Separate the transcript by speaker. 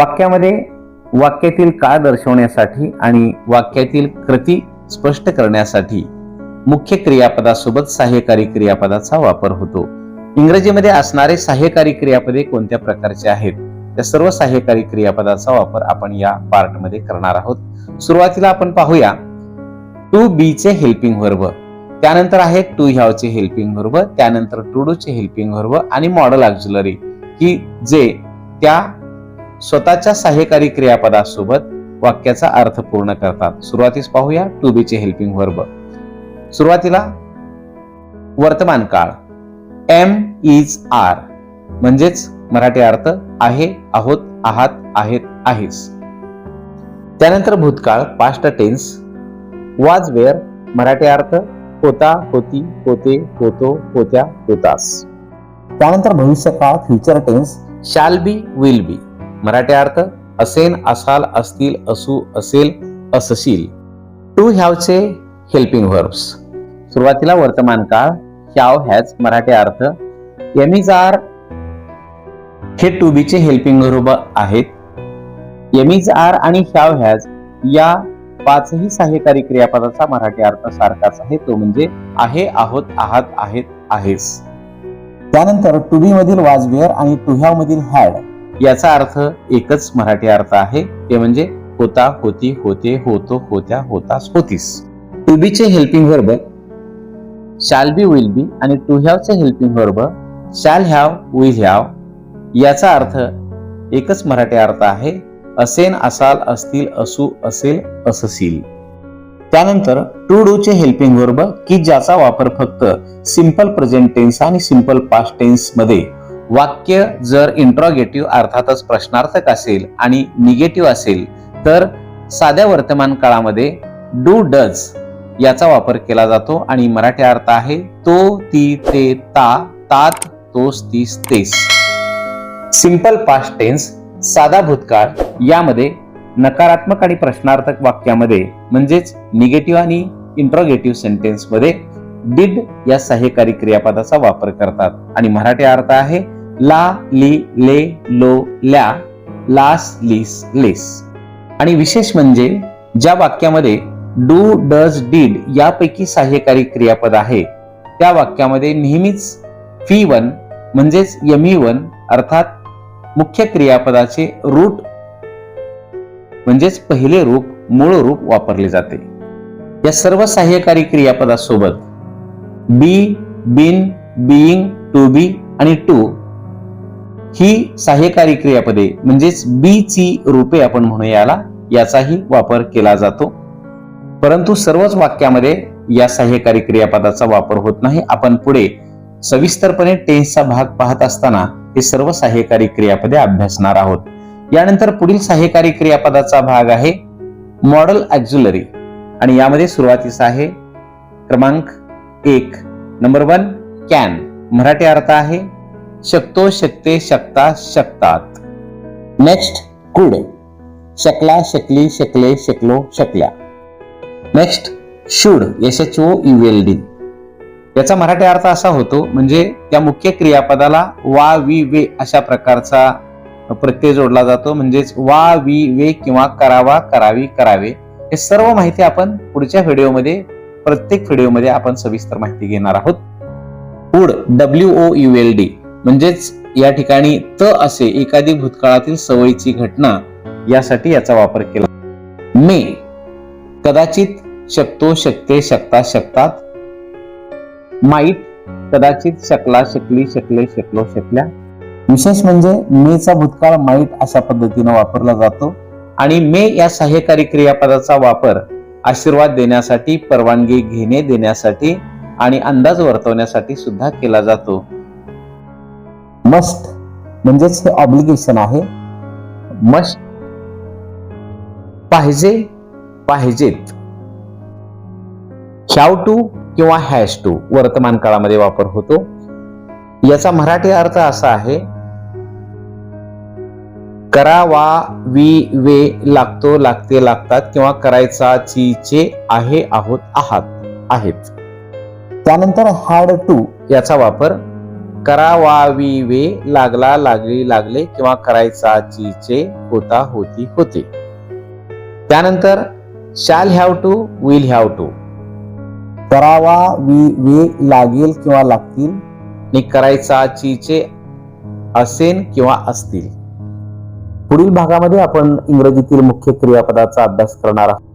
Speaker 1: वाक्यामध्ये वाक्यातील काळ दर्शवण्यासाठी आणि वाक्यातील कृती स्पष्ट करण्यासाठी मुख्य क्रियापदासोबत सहाय्यकारी क्रियापदाचा वापर होतो. इंग्रजीमध्ये असणारे सहाय्यकारी क्रियापदे कोणत्या प्रकारचे आहेत? त्या सर्व सहाय्यकारी क्रियापदाचा वापर आपण या पार्टमध्ये करणार आहोत. सुरुवातीला आपण पाहूया. टू बी चे हेल्पिंग वर्ब त्यानंतर आहे टू ह्यावचे हेल्पिंग वर्ब त्यानंतर टू डू चे हेल्पिंग वर्ब आणि मॉडल ऑक्झुलरी की जे त्या स्वतःच्या सहाय्यकारी क्रियापदासोबत वाक्याचा अर्थ पूर्ण करतात. सुरुवातीस पाहूया टू बी चे हेल्पिंग वर्ब सुरुवातीला वर्तमान काळ. एम इज आर म्हणजेच मराठी अर्थ आहे आहोत आहात आहेत आहेस. त्यानंतर भूतकाळ past tense was were Marathi अर्थ होता होती होते होतो होत्या होतास. त्यानंतर भविष्यकाळ future tense shall be will बी मराठी अर्थ असेन असाल असतील असू असेल असशील. टू हॅवचे हेल्पिंग व्हर्ब्स सुरुवातीला वर्तमान काळ ह्याव हॅज मराठी अर्थ एमिज आर हे टू बी चे हेल्पिंग व्हर्ब आहेत. एमिज आर आणि ह्याव हॅज या पाचही सहाय्यकारी क्रियापदाचा मराठी अर्थ सारखाच आहे. तो म्हणजे आहे आहोत आहात आहेत आहेस. त्यानंतर टू बी मधील वाजवेअर आणि टू हॅव मधील हॅड याचा अर्थ एकच मराठी अर्थ आहे ते म्हणजे होता होती होते होतो होत्या होतास होतीस. टू बी चे helping verb shall be will be आणि टू हॅव चे helping verb shall have will have याचा अर्थ एकच मराठी अर्थ आहे असेन असाल असतील असू असेल असशील त्यानंतर टू डू चे हेल्पिंग वर्ब की ज्याचा वापर फक्त सिंपल प्रेझेंट टेन्स आणि सिंपल पास्ट टेन्समध्ये वाक्य जर इंट्रॉगेटिव्ह अर्थातच प्रश्नार्थक असेल आणि निगेटिव्ह असेल तर साध्या वर्तमान काळामध्ये डू डज याचा वापर केला जातो आणि मराठी अर्थ आहे तो ती ते ता तात तोस तीस तेस. सिंपल पास्ट टेन्स साधा भूतकाळ यामध्ये नकारात्मक आणि प्रश्नार्थक वाक्यामध्ये म्हणजेच निगेटिव्ह आणि इंट्रोगेटिव्ह सेंटेन्समध्ये डिड या सहाय्यकारी क्रियापदाचा वापर करतात. आणि मराठी अर्थ आहे ला ली ले लो ल्या लास लिस लेस. आणि विशेष म्हणजे ज्या वाक्यामध्ये डू डज डीड यापैकी सहाय्यकारी क्रियापद आहे त्या वाक्यामध्ये नेहमीच फी वन म्हणजेच यमी वन अर्थात मुख्य क्रियापदाचे रूट म्हणजेच पहिले रूप मूळ रूप वापरले जाते. या सर्व सहाय्यकारी क्रियापदासोबत बी बिन बीइंग टू बी आणि टू ही सहाय्यकारी क्रियापदे म्हणजेच बी ची रूपे आपण म्हणू याला याचाही वापर केला जातो. परंतु सर्वच वाक्यामध्ये या सहाय्यकारी क्रियापदाचा वापर होत नाही. आपण पुढे सविस्तरपणे टेन्सचा भाग पाहत असताना हे सर्व सहाय्यकारी क्रियापदे अभ्यासणार आहोत. यानंतर पुढील सहाय्यकारी क्रियापदाचा भाग आहे मॉडल ऍक्झुलरी आणि यामध्ये सुरुवातीचा आहे क्रमांक एक. Number one can. मराठी अर्थ आहे शकतो शकते शकता शकतात. नेक्स्ट कुड. शकला शकली शकले शकलो शकल्या. Next should. S H O U L D याचा मराठी अर्थ असा होतो म्हणजे त्या मुख्य क्रियापदाला वा वी वे अशा प्रकारचा प्रत्यय जोडला जातो म्हणजेच वा वी वे किंवा करावा करावी करावे. हे सर्व माहिती आपण पुढच्या व्हिडिओमध्ये प्रत्येक व्हिडिओमध्ये आपण सविस्तर माहिती घेणार आहोत. पुढ W O U L D. म्हणजेच या ठिकाणी त असे एखादी भूतकाळातील सवयीची घटना यासाठी याचा वापर केला. मे. कदाचित शकतो शकते शकता शकतात. माईट कदाचित शकला शकली शकले शकलो शकल्या. विशेष म्हणजे मेचा भूतकाळ माईट अशा पद्धतीने वापरला जातो आणि मे या सहाय्यकारी क्रियापदाचा वापर आशीर्वाद देण्यासाठी परवानगी घेणे देण्यासाठी आणि अंदाज वर्तवण्यासाठी सुद्धा केला जातो. मस्ट म्हणजेच हे ऑब्लिगेशन आहे. मस्ट पाहिजे पाहिजेत. शाव टू किंवा हॅश टू वर्तमान काळामध्ये वापर होतो. याचा मराठी अर्थ असा आहे करा वा वी वे लागतो लागते लागतात किंवा करायचा चीचे आहे आहोत आहात आहेत. त्यानंतर हॅड टू याचा वापर करावावी वे लागला लागली लागले किंवा करायचा चीचे होता होती होते. त्यानंतर shall have to will have to करावा वी वे लागेल किंवा लागतील आणि करायचा चीचे असेन किंवा असतील. पुढील भागामध्ये आपण इंग्रजीतील मुख्य क्रियापदाचा अभ्यास करणार आहोत.